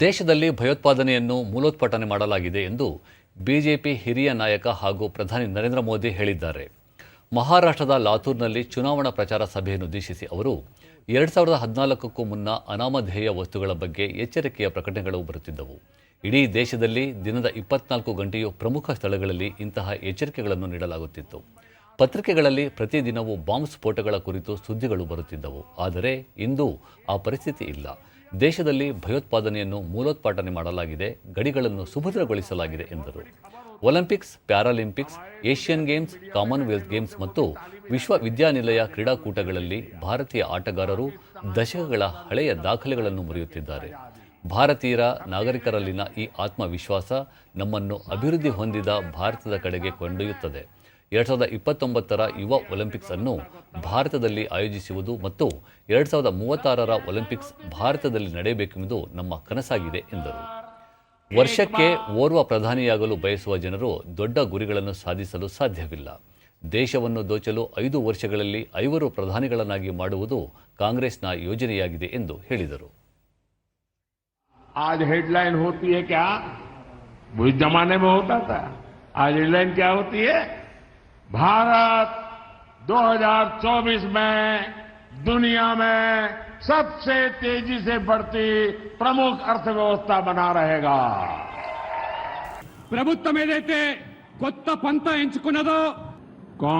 ದೇಶದಲ್ಲಿ ಭಯೋತ್ಪಾದನೆಯನ್ನು ಮೂಲೋತ್ಪಾಟನೆ ಮಾಡಲಾಗಿದೆ ಎಂದು ಬಿಜೆಪಿ ಹಿರಿಯ ನಾಯಕ ಹಾಗೂ ಪ್ರಧಾನಿ ನರೇಂದ್ರ ಮೋದಿ ಹೇಳಿದ್ದಾರೆ. ಮಹಾರಾಷ್ಟ್ರದ ಲಾತೂರ್ನಲ್ಲಿ ಚುನಾವಣಾ ಪ್ರಚಾರ ಸಭೆಯನ್ನುದ್ದೇಶಿಸಿ ಅವರು ಎರಡು ಸಾವಿರದ ಹದಿನಾಲ್ಕಕ್ಕೂ ಮುನ್ನ ಅನಾಮಧೇಯ ವಸ್ತುಗಳ ಬಗ್ಗೆ ಎಚ್ಚರಿಕೆಯ ಪ್ರಕಟಣೆಗಳು ಬರುತ್ತಿದ್ದವು. ಇಡೀ ದೇಶದಲ್ಲಿ ದಿನದ ಇಪ್ಪತ್ನಾಲ್ಕು ಗಂಟೆಯೂ ಪ್ರಮುಖ ಸ್ಥಳಗಳಲ್ಲಿ ಇಂತಹ ಎಚ್ಚರಿಕೆಗಳನ್ನು ನೀಡಲಾಗುತ್ತಿತ್ತು. ಪತ್ರಿಕೆಗಳಲ್ಲಿ ಪ್ರತಿದಿನವೂ ಬಾಂಬ್ ಸ್ಫೋಟಗಳ ಕುರಿತು ಸುದ್ದಿಗಳು ಬರುತ್ತಿದ್ದವು. ಆದರೆ ಇಂದು ಆ ಪರಿಸ್ಥಿತಿ ಇಲ್ಲ. ದೇಶದಲ್ಲಿ ಭಯೋತ್ಪಾದನೆಯನ್ನು ಮೂಲೋತ್ಪಾಟನೆ ಮಾಡಲಾಗಿದೆ, ಗಡಿಗಳನ್ನು ಸುಭದ್ರಗೊಳಿಸಲಾಗಿದೆ ಎಂದರು. Olympics, Paralympics, Asian Games, Commonwealth Games ಮತ್ತು ವಿಶ್ವವಿದ್ಯಾನಿಲಯ ಕ್ರೀಡಾಕೂಟಗಳಲ್ಲಿ ಭಾರತೀಯ ಆಟಗಾರರು ದಶಕಗಳ ಹಳೆಯ ದಾಖಲೆಗಳನ್ನು ಮುರಿಯುತ್ತಿದ್ದಾರೆ. ಭಾರತೀಯರ ನಾಗರಿಕರಲ್ಲಿನ ಈ ಆತ್ಮವಿಶ್ವಾಸ ನಮ್ಮನ್ನು ಅಭಿವೃದ್ಧಿ ಹೊಂದಿದ ಭಾರತದ ಕಡೆಗೆ ಕೊಂಡೊಯ್ಯುತ್ತದೆ. ಎರಡ್ ಸಾವಿರದ ಇಪ್ಪತ್ತೊಂಬತ್ತರ ಯುವ ಒಲಿಂಪಿಕ್ಸ್ ಅನ್ನು ಭಾರತದಲ್ಲಿ ಆಯೋಜಿಸುವುದು ಮತ್ತು ಎರಡ್ ಸಾವಿರದ ಮೂವತ್ತಾರರ ಒಲಿಂಪಿಕ್ಸ್ ಭಾರತದಲ್ಲಿ ನಡೆಯಬೇಕೆಂಬುದು ನಮ್ಮ ಕನಸಾಗಿದೆ ಎಂದರು ವರ್ಷಕ್ಕೆ ಓರ್ವ ಪ್ರಧಾನಿಯಾಗಲು ಬಯಸುವ ಜನರು ದೊಡ್ಡ ಗುರಿಗಳನ್ನು ಸಾಧಿಸಲು ಸಾಧ್ಯವಿಲ್ಲ ದೇಶವನ್ನು ದೋಚಲು ಐದು ವರ್ಷಗಳಲ್ಲಿ ಐವರು ಪ್ರಧಾನಿಗಳನ್ನಾಗಿ ಮಾಡುವುದು ಕಾಂಗ್ರೆಸ್ನ ಯೋಜನೆಯಾಗಿದೆ ಎಂದು ಹೇಳಿದರು आज हेडलाइन होती है क्या वो इस जमाने में होता था आज हेडलाइन क्या होती है भारत 2024 में दुनिया में सबसे तेजी से बढ़ती प्रमुख अर्थव्यवस्था बना रहेगा ప్రభుత్వం ఏదైతే కొత్త పంత ఎంచుకున్నదో